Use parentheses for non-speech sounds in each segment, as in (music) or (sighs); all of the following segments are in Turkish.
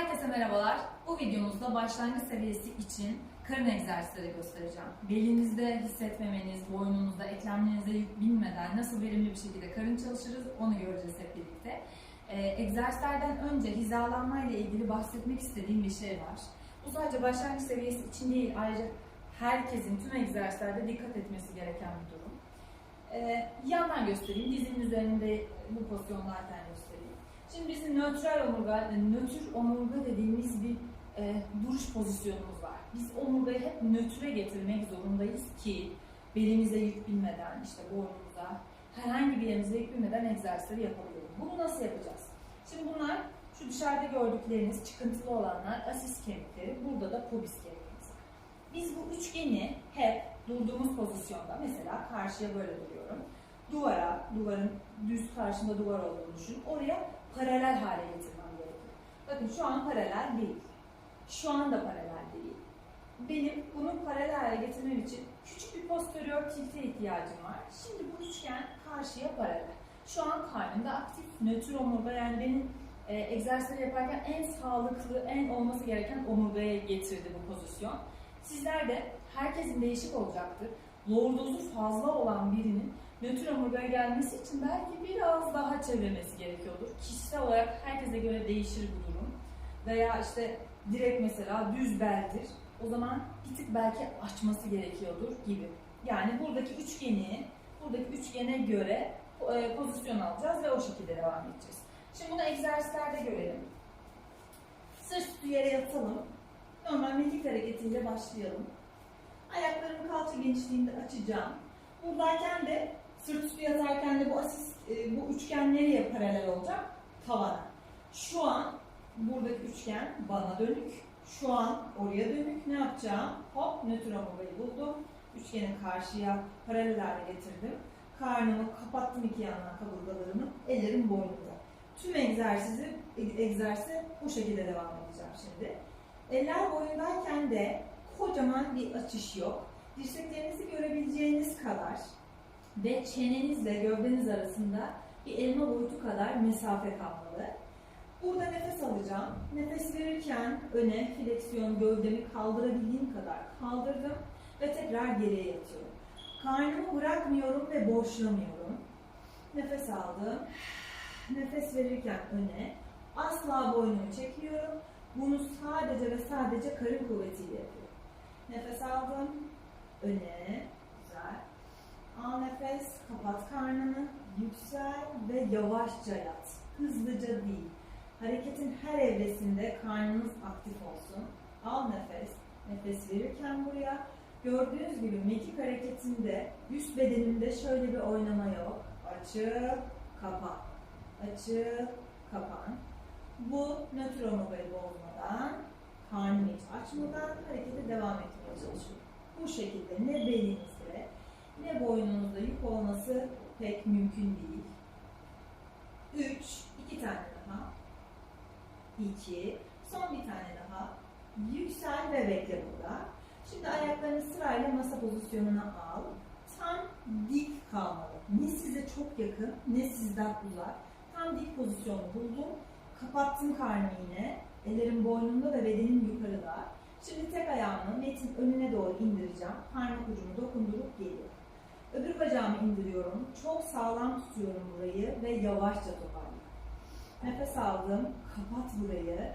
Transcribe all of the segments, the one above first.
Herkese merhabalar. Bu videomuzda başlangıç seviyesi için karın egzersizleri göstereceğim. Belinizde hissetmemeniz, boynunuzda, eklemlerinize yük binmeden nasıl verimli bir şekilde karın çalışırız onu göreceğiz hep birlikte. Ee, egzersizlerden önce hizalanma ile ilgili bahsetmek istediğim bir şey var. Bu sadece başlangıç seviyesi için değil, ayrıca herkesin tüm egzersizlerde dikkat etmesi gereken bir durum. Ee, yandan göstereyim, dizinin üzerinde bu pozisyondayken göstereyim. Şimdi bizim nötral omurga, yani nötr omurga dediğimiz bir e, duruş pozisyonumuz var. Biz omurgayı hep nötre getirmek zorundayız ki belimize yük binmeden, işte boynumuza, herhangi bir yerimize yük binmeden egzersizleri yapabilelim. Bunu nasıl yapacağız? Şimdi bunlar şu dışarıda gördükleriniz çıkıntılı olanlar asis kemikleri, burada da pubis kemiğimiz. Biz bu üçgeni hep durduğumuz pozisyonda, mesela karşıya böyle duruyorum. Duvara, duvarın düz karşında duvar olduğunu düşün. Oraya paralel hale getirmem gerekiyor. Bakın şu an paralel değil. Şu anda paralel değil. Benim bunu paralel hale getirmem için küçük bir posterior tilte ihtiyacım var. Şimdi bu üçgen karşıya paralel. Şu an karnımda aktif nötr omurga yani benim e, egzersizleri yaparken en sağlıklı, en olması gereken omurgaya getirdi bu pozisyon. Sizler de herkesin değişik olacaktır. Lordozu fazla olan birinin nötr omurgaya gelmesi için belki biraz daha çevirmesi gerekiyordur. Kişisel olarak herkese göre değişir bu durum. Veya işte direkt mesela düz beldir. O zaman bir tık belki açması gerekiyordur gibi. Yani buradaki üçgeni, buradaki üçgene göre e, pozisyon alacağız ve o şekilde devam edeceğiz. Şimdi bunu egzersizlerde görelim. Sırt üstü yere yatalım. Normal mekik hareketiyle başlayalım. Ayaklarımı kalça genişliğinde açacağım. Buradayken de sırt üstü yatarken de bu asis, e, bu üçgen nereye paralel olacak? Tavana. Şu an buradaki üçgen bana dönük. Şu an oraya dönük. Ne yapacağım? Hop nötr omurgayı buldum. Üçgeni karşıya paralel hale getirdim. Karnımı kapattım iki yandan kaburgalarımı. Ellerim boynumda. Tüm egzersizi, egzersize bu şekilde devam edeceğim şimdi. Eller boyundayken de kocaman bir açış yok. Dirseklerinizi görebileceğiniz kadar ve çenenizle gövdeniz arasında bir elma boyutu kadar mesafe kalmalı. Burada nefes alacağım. Nefes verirken öne fleksiyon gövdemi kaldırabildiğim kadar kaldırdım ve tekrar geriye yatıyorum. Karnımı bırakmıyorum ve boşlamıyorum. Nefes aldım. Nefes verirken öne. Asla boynumu çekmiyorum. Bunu sadece ve sadece karın kuvvetiyle yapıyorum. Nefes aldım. Öne. Güzel. Al nefes. Kapat karnını. Yüksel ve yavaşça yat. Hızlıca değil. Hareketin her evresinde karnınız aktif olsun. Al nefes. Nefes verirken buraya. Gördüğünüz gibi mekik hareketinde üst bedenimde şöyle bir oynama yok. Açıp kapan. Açıp kapan. Bu nötr omurgayı karnımı hiç açmadan harekete devam etmeye çalışıyorum. Bu şekilde ne belinizde ne boynunuzda yük olması pek mümkün değil. 3, iki tane daha. 2, son bir tane daha. Yüksel ve bekle burada. Şimdi ayaklarını sırayla masa pozisyonuna al. Tam dik kalmalı. Ne size çok yakın ne sizden uzak. Tam dik pozisyonu buldum. Kapattım karnımı yine. Ellerim boynumda ve bedenim yukarıda. Şimdi tek ayağımı metin önüne doğru indireceğim. Parmak ucumu dokundurup geliyorum. Öbür bacağımı indiriyorum. Çok sağlam tutuyorum burayı ve yavaşça toparlıyorum. Nefes aldım. Kapat burayı.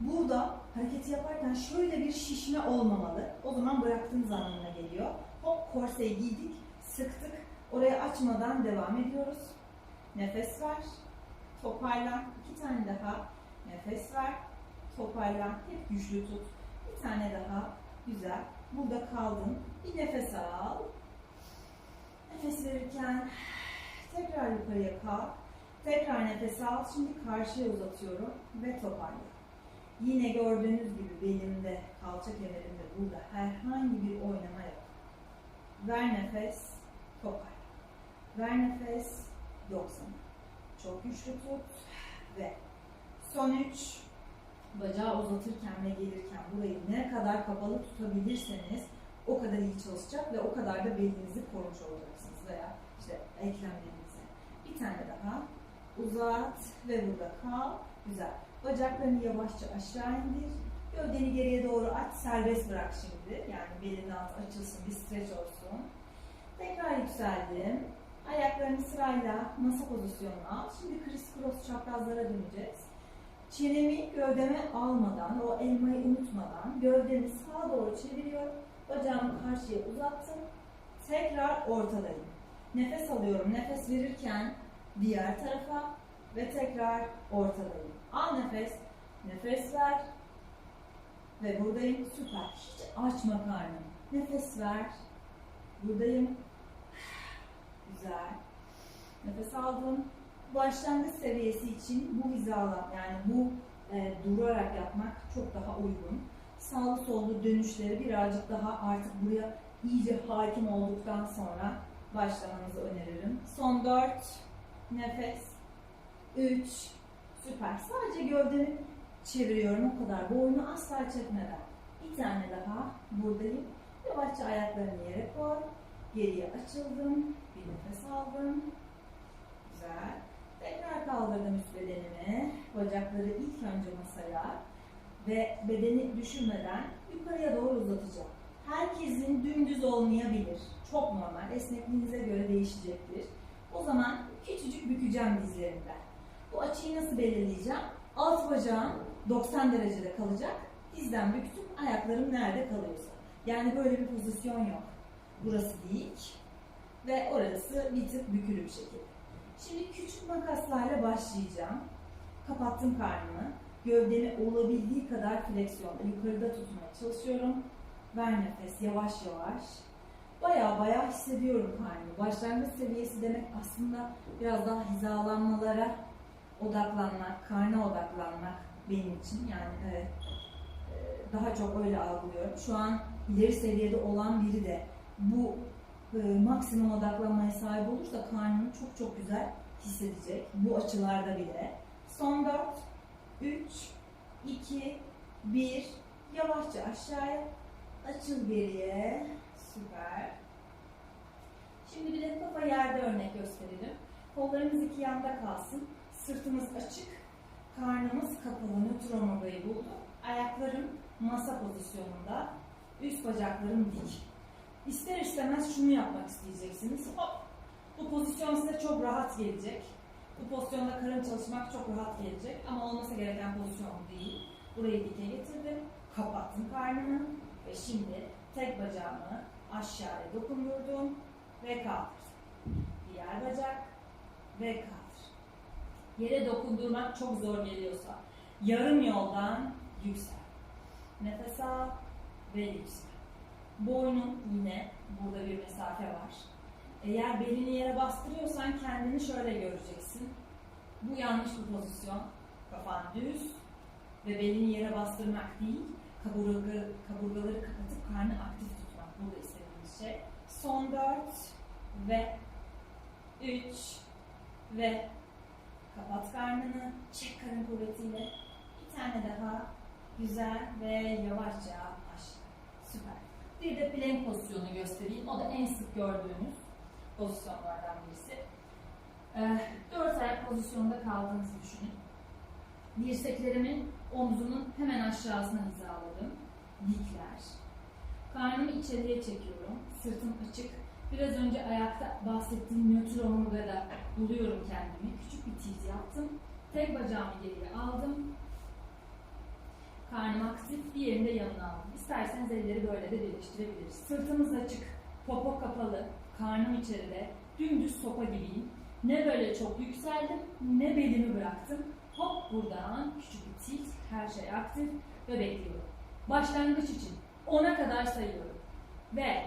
Burada hareketi yaparken şöyle bir şişme olmamalı. O zaman bıraktığınız anlamına geliyor. Hop korseyi giydik, sıktık. Orayı açmadan devam ediyoruz. Nefes ver. Toparlan. İki tane daha. Nefes ver. Toparlan. Hep güçlü tut. Bir tane daha. Güzel. Burada kaldın. Bir nefes al. Nefes verirken tekrar yukarıya kalk. Tekrar nefes al. Şimdi karşıya uzatıyorum ve toparlıyorum. Yine gördüğünüz gibi belimde, kalça kemerimde burada herhangi bir oynama yok. Ver nefes, topar. Ver nefes, yok. Çok güçlü tut ve son üç. Bacağı uzatırken ve gelirken burayı ne kadar kapalı tutabilirseniz o kadar iyi çalışacak ve o kadar da belinizi korumuş olacaksınız veya işte eklemlerinizi. Bir tane daha uzat ve burada kal. Güzel. Bacaklarını yavaşça aşağı indir. Gövdeni geriye doğru aç. Serbest bırak şimdi. Yani belin altı açılsın. Bir streç olsun. Tekrar yükseldim. Ayaklarını sırayla masa pozisyonuna al. Şimdi kriss cross çaprazlara döneceğiz. Çenemi gövdeme almadan, o elmayı unutmadan gövdemi sağa doğru çeviriyorum. Bacağımı karşıya uzattım. Tekrar ortadayım. Nefes alıyorum. Nefes verirken diğer tarafa ve tekrar ortadayım. Al nefes. Nefes ver. Ve buradayım. Süper. Hiç açma karnını. Nefes ver. Buradayım. (sighs) Güzel. Nefes aldım. Başlangıç seviyesi için bu hizalan yani bu e, durarak yapmak çok daha uygun. Sağlı sollu dönüşleri birazcık daha artık buraya iyice hakim olduktan sonra başlamanızı öneririm. Son 4 nefes 3 süper. Sadece gövdemi çeviriyorum o kadar. Boynu asla çekmeden. Bir tane daha buradayım. Yavaşça ayaklarını yere koy. Geriye açıldım. Bir nefes aldım. Güzel. Tekrar kaldırdım üst bedenimi. Bacakları ilk masaya ve bedeni düşürmeden yukarıya doğru uzatacağım. Herkesin dümdüz olmayabilir. Çok normal. Esnekliğinize göre değişecektir. O zaman küçücük bükeceğim dizlerimden. Bu açıyı nasıl belirleyeceğim? Alt bacağım 90 derecede kalacak. Dizden büktüm. Ayaklarım nerede kalıyorsa. Yani böyle bir pozisyon yok. Burası dik ve orası bir tık bükülü bir şekilde. Şimdi küçük makaslarla başlayacağım. Kapattım karnımı. Gövdemi olabildiği kadar fleksiyonla yukarıda tutmaya çalışıyorum. Ver nefes yavaş yavaş. Baya baya hissediyorum karnımı. Başlangıç seviyesi demek aslında biraz daha hizalanmalara odaklanmak, karna odaklanmak benim için. Yani evet, e, daha çok öyle algılıyorum. Şu an ileri seviyede olan biri de bu e, maksimum odaklanmaya sahip olursa karnını çok çok güzel hissedecek. Bu açılarda bile. Son 4, 3, 2, 1. Yavaşça aşağıya. Açıl geriye. Süper. Şimdi bir de kafa yerde örnek gösterelim. Kollarımız iki yanda kalsın. Sırtımız açık. Karnımız kapalı. Nötr omurgayı buldu. Ayaklarım masa pozisyonunda. Üst bacaklarım dik. İster istemez şunu yapmak isteyeceksiniz. Hop! Bu pozisyon size çok rahat gelecek. Bu pozisyonda karın çalışmak çok rahat gelecek. Ama olması gereken pozisyon değil. Burayı dike getirdim. Kapattım karnımı. Ve şimdi tek bacağımı aşağıya dokundurdum. Ve kaldır. Diğer bacak. Ve kaldır. Yere dokundurmak çok zor geliyorsa yarım yoldan yüksel. Nefes al ve yüksel. Boynun yine burada bir mesafe var. Eğer belini yere bastırıyorsan kendini şöyle göreceksin. Bu yanlış bir pozisyon. Kafan düz ve belini yere bastırmak değil, kaburga, kaburgaları kapatıp karnı aktif tutmak. Burada istediğimiz şey. Son 4 ve 3 ve kapat karnını. Çek karın kuvvetiyle. Bir tane daha güzel ve yavaşça aşağı. Süper. Bir de plank pozisyonu göstereyim. O da en sık gördüğünüz pozisyonlardan birisi. Ee, dört ayak pozisyonunda kaldığınızı düşünün. Dirseklerimin omzumun hemen aşağısına hizaladım. Dikler. Karnımı içeriye çekiyorum. Sırtım açık. Biraz önce ayakta bahsettiğim nötr omurgada buluyorum kendimi. Küçük bir tilt yaptım. Tek bacağımı geriye aldım. Karnım aktif, diğerini de yanına aldım. İsterseniz elleri böyle de birleştirebiliriz. Sırtımız açık, popo kapalı, karnım içeride, dümdüz sopa gibiyim. Ne böyle çok yükseldim, ne belimi bıraktım. Hop buradan küçük bir tilt, her şey aktif ve bekliyorum. Başlangıç için 10'a kadar sayıyorum. Ve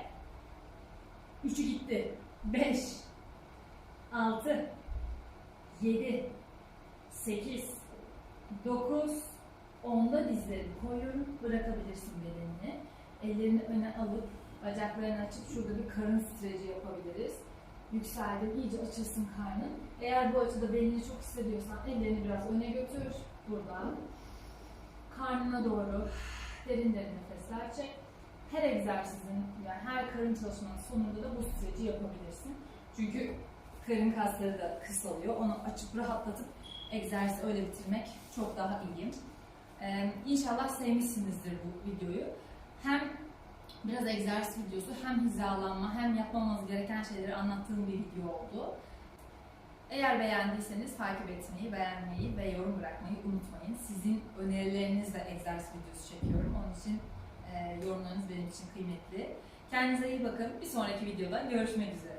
3'ü gitti. 5 6 7 8 9 Onda dizlerini koyuyorum. Bırakabilirsin bedenini. Ellerini öne alıp bacaklarını açıp şurada bir karın streci yapabiliriz. Yükseldir, iyice açılsın karnın. Eğer bu açıda belini çok hissediyorsan ellerini biraz öne götür. Buradan. Karnına doğru derin derin nefesler çek. Her egzersizin, yani her karın çalışmanın sonunda da bu streci yapabilirsin. Çünkü karın kasları da kısalıyor. Onu açıp rahatlatıp egzersizi öyle bitirmek çok daha iyi. Ee, inşallah sevmişsinizdir bu videoyu. Hem biraz egzersiz videosu hem hizalanma hem yapmamamız gereken şeyleri anlattığım bir video oldu. Eğer beğendiyseniz takip etmeyi, beğenmeyi ve yorum bırakmayı unutmayın. Sizin önerilerinizle egzersiz videosu çekiyorum. Onun için e, yorumlarınız benim için kıymetli. Kendinize iyi bakın. Bir sonraki videoda görüşmek üzere.